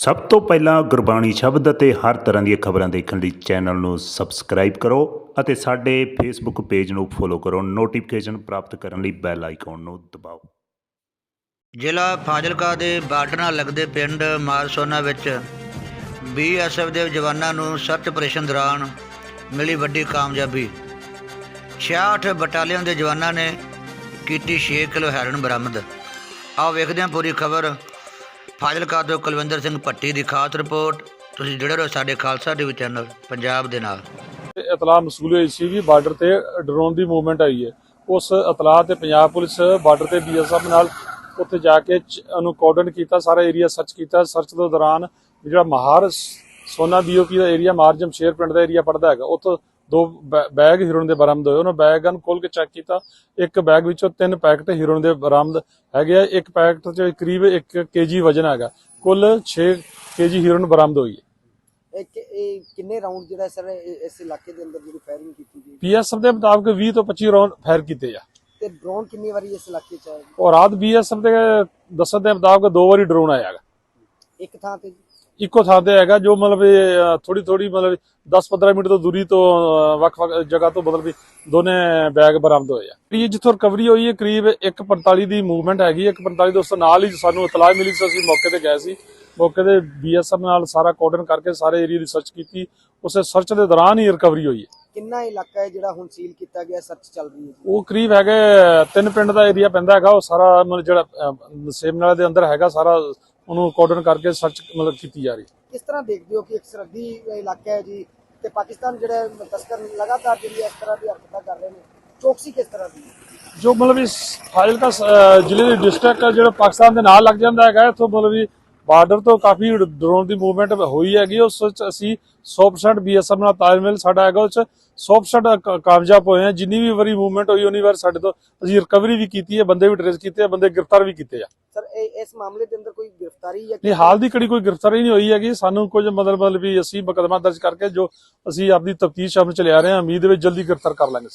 ਸਭ ਤੋਂ ਪਹਿਲਾਂ ਗੁਰਬਾਣੀ ਸ਼ਬਦ ਅਤੇ ਹਰ ਤਰ੍ਹਾਂ ਦੀਆਂ ਖਬਰਾਂ ਦੇਖਣ ਲਈ ਚੈਨਲ ਨੂੰ ਸਬਸਕ੍ਰਾਈਬ ਕਰੋ ਅਤੇ ਸਾਡੇ ਫੇਸਬੁੱਕ ਪੇਜ ਨੂੰ ਫੋਲੋ ਕਰੋ। ਨੋਟੀਫਿਕੇਸ਼ਨ ਪ੍ਰਾਪਤ ਕਰਨ ਲਈ ਬੈਲ ਆਈਕਨ ਨੂੰ ਦਬਾਓ। ਜ਼ਿਲ੍ਹਾ ਫਾਜ਼ਿਲਕਾ ਦੇ ਬਾਰਡਰ ਨਾਲ ਲੱਗਦੇ ਪਿੰਡ ਮਾਰਸੋਨਾ ਵਿੱਚ ਬੀਐਸਐਫ ਦੇ ਜਵਾਨਾਂ ਨੂੰ ਸਰਚ ਆਪਰੇਸ਼ਨ ਦੌਰਾਨ ਮਿਲੀ ਵੱਡੀ ਕਾਮਯਾਬੀ। 66 ਬਟਾਲੀਅਨ ਦੇ ਜਵਾਨਾਂ ਨੇ ਕੀਤੀ 6 ਕਿਲੋ ਹੈਰਨ ਬਰਾਮਦ। ਆਓ ਵੇਖਦੇ ਹਾਂ ਪੂਰੀ ਖਬਰ। ਫਾਜ਼ਿਲਕਾ ਤੋਂ ਕੁਲਵਿੰਦਰ ਸਿੰਘ ਭੱਟੀ ਦੀ ਖਾਸ ਰਿਪੋਰਟ। ਤੁਸੀਂ ਜੁੜੇ ਰਹੋ ਸਾਡੇ ਖਾਲਸਾ ਟੀਵੀ ਚੈਨਲ, ਪੰਜਾਬ ਦੇ ਨਾਲ। ਇਤਲਾਹ ਮਸੂਲ ਹੋਈ ਸੀ ਕਿ ਬਾਰਡਰ ਤੇ ਡਰੋਨ ਦੀ ਮੂਵਮੈਂਟ ਆਈ ਹੈ। ਉਸ ਇਤਲਾਹ ਤੇ ਪੰਜਾਬ ਪੁਲਿਸ ਬਾਰਡਰ ਤੇ ਬੀਐਸਐਫ ਨਾਲ ਉੱਥੇ ਜਾ ਕੇ ਚ- ਉਹਨੂੰ ਕੋਆਰਡਨ ਕੀਤਾ, ਸਾਰਾ ਏਰੀਆ ਸਰਚ ਕੀਤਾ। ਸਰਚ ਦੇ ਦੌਰਾਨ ਜਿਹੜਾ ਮਹਾਰ ਸ- ਸੋਨਾ ਬੀਓਪੀ ਦਾ ਏਰੀਆ ਮਾਰ ਜਮਸ਼ੇਰ ਪਿੰਡ ਦਾ ਏਰੀਆ ਪੜਦਾ ਹੈਗਾ, ਉੱਥੋਂ ਦੋ ਬੈਗ ਹੀਰੋਇਨ ਦੇ ਬਰਾਮਦ ਹੋਏ। ਉਹਨਾਂ ਬੈਗਾਂ ਨੂੰ ਖੋਲ ਕੇ ਚੈੱਕ ਕੀਤਾ। ਇੱਕ ਬੈਗ ਵਿੱਚੋਂ ਤਿੰਨ ਪੈਕਟ ਹੀਰੋਇਨ ਦੇ ਬਰਾਮਦ ਹੈਗੇ ਆ। ਇੱਕ ਪੈਕਟ 'ਚ ਕਰੀਬ 1 ਕੇਜੀ ਵਜਨ ਹੈਗਾ। ਕੁੱਲ 6 ਕੇਜੀ ਹੀਰੋਇਨ ਬਰਾਮਦ ਹੋਈ ਹੈ। ਕਿੰਨੇ ਰਾਉਂਡ ਜਿਹੜਾ ਸਰ ਇਸ ਇਲਾਕੇ ਦੇ ਅੰਦਰ ਜਿਹੜੀ ਫਾਇਰਿੰਗ ਕੀਤੀ ਗਈ? ਬੀਐਸਐਫ ਦੇ ਮੁਤਾਬਕ 20 ਤੋਂ 25 ਰੌਂਡ ਫਾਇਰ ਕੀਤੇ ਆ। ਤੇ ਡਰੋਨ ਕਿੰਨੀ ਵਾਰੀ ਇਸ ਇਲਾਕੇ ਚ ਆਇਆ? ਔਰ ਰਾਤ ਬੀਐਸਐਫ ਦੇ ਦੱਸਣ ਦੇ ਮੁਤਾਬਕ ਦੋ ਵਾਰੀ ਡਰੋਨ ਆਇਆ ਹੈਗਾ। ਇੱਕ ਥਾਂ ਤੇ ਇੱਕੋ ਥਾਂ ਤੇ ਹੈਗਾ ਜੋ ਮਤਲਬ ਥੋੜੀ ਥੋੜੀ ਮਤਲਬ 10-15 ਮਿੰਟ ਤੋਂ ਦੂਰੀ ਤੋਂ ਵੱਖ-ਵੱਖ ਜਗ੍ਹਾ ਤੋਂ ਮਤਲਬ ਦੋਨੇ ਬੈਗ ਬਰਾਮਦ ਹੋਏ ਆ। ਇਹ ਜਿੱਥੋਂ ਰਿਕਵਰੀ ਹੋਈ ਹੈ ਕਰੀਬ 145 ਦੀ ਮੂਵਮੈਂਟ ਹੈਗੀ ਹੈ 145 ਦੋਸਤੋ ਨਾਲ ਹੀ ਸਾਨੂੰ ਇਤਲਾਹ ਮਿਲੀ ਸੀ ਅਸੀਂ ਮੌਕੇ ਤੇ ਗਏ ਸੀ। ਮੌਕੇ ਤੇ ਬੀਐਸਐਫ ਨਾਲ ਸਾਰਾ ਕੋਆਰਡਨ ਕਰਕੇ ਸਾਰੇ ਏਰੀਆ ਦੀ ਸਰਚ ਕੀਤੀ। ਉਸੇ ਸਰਚ ਦੇ ਦੌਰਾਨ ਹੀ ਰਿਕਵਰੀ ਹੋਈ ਹੈ। ਕਿੰਨਾ ਇਲਾਕਾ ਹੈ ਜਿਹੜਾ ਹੁਣ ਸੀਲ ਕੀਤਾ ਗਿਆ ਸਰਚ ਚੱਲ ਰਹੀ ਹੈ ਉਹ ਕਰੀਬ ਹੈਗੇ ਤਿੰਨ ਪਿੰਡ ਦਾ ਏਰੀਆ ਪੈਂਦਾ ਹੈਗਾ ਉਹ ਸਾਰਾ ਮਤਲਬ ਜਿਹੜਾ ਅਹ, ਸੇਮ ਨਾਲੇ ਦੇ ਅੰਦਰ ਹੈਗਾ ਸਾਰਾ ਉਹਨੂੰ ਕੋਆਰਡਨ ਕਰਕੇ ਸਰਚ ਮਤਲਬ ਕੀਤੀ ਜਾ ਰਹੀ। ਕਿਸ ਤਰ੍ਹਾਂ ਦੇਖਦੇ ਹੋ ਕਿ ਇੱਕ ਸਰਹੱਦੀ ਇਲਾਕਾ ਹੈ ਜੀ ਤੇ ਪਾਕਿਸਤਾਨ ਜਿਹੜਾ ਤਸਕਰ ਲਗਾਤਾਰ ਜਿਹੜੀ ਇਸ ਤਰ੍ਹਾਂ ਦੀ ਹਰਕਤਾਂ ਕਰ ਰਹੇ ਨੇ ਚੌਕਸੀ ਕਿਸ ਤਰ੍ਹਾਂ ਦੀ ਜੋ ਮਤਲਬ ਇਸ ਫਾਜ਼ਿਲਕਾ ਜ਼ਿਲ੍ਹੇ ਦੀ ਡਿਸਟ੍ਰਿਕਟ ਜਿਹੜਾ ਪਾਕਿਸਤਾਨ ਦੇ ਨਾਲ ਲੱਗ ਜਾਂਦਾ ਹੈਗਾ ਇੱਥੋਂ ਮਤਲਬ ਵੀ ਬਾਰਡਰ ਤੋਂ ਕਾਫੀ ਡਰੋਨ ਦੀ ਮੂਵਮੈਂਟ ਹੋਈ ਹੈਗੀ ਉਸ ਵਿੱਚ ਅਸੀਂ 100% ਬੀਐਸਐਫ ਨਾਲ ਤਾਲਮੇਲ ਸਾਡਾ ਹੈਗਾ ਉਸ 'ਚ 100% ਕ- ਕਾਮਯਾਬ ਹੋਏ ਆ ਜਿੰਨੀ ਵੀ ਵਾਰੀ ਮੂਵਮੈਂਟ ਹੋਈ ਉਨੀ ਵਾਰ ਸਾਡੇ ਤੋਂ ਅਸੀਂ ਰਿਕਵਰੀ ਵੀ ਕੀਤੀ ਹੈ ਬੰਦੇ ਵੀ ਟ੍ਰੇਸ ਕੀਤੇ ਆ ਬੰਦੇ ਗ੍ਰਿਫਤਾਰ ਵੀ ਕੀਤੇ ਆ। ਸਰ ਇਸ ਮਾਮਲੇ ਦੇ ਅੰਦਰ ਕੋਈ ਗ੍ਰਿਫਤਾਰੀ ਜਾਂ ਨਹੀਂ ਹਾਲ ਦੀ ਕੜੀ ਕੋਈ ਗ੍ਰਿਫਤਾਰੀ ਨਹੀਂ ਹੋਈ ਹੈਗੀ। ਸਾਨੂੰ ਕੁਝ ਮਤਲਬ ਮਤਲਬ ਵੀ ਅਸੀਂ ਮੁਕੱਦਮਾ ਦਰਜ ਕਰਕੇ ਜੋ ਅਸੀਂ ਆਪਣੀ ਤਫਤੀਸ਼ ਅਮਲ ਚ ਲਿਆ ਰਹੇ ਹਾਂ ਉਮੀਦ ਹੈ ਵੀ ਜਲਦੀ ਗ੍ਰਿਫਤਾਰ ਕਰ ਲਾਂਗੇ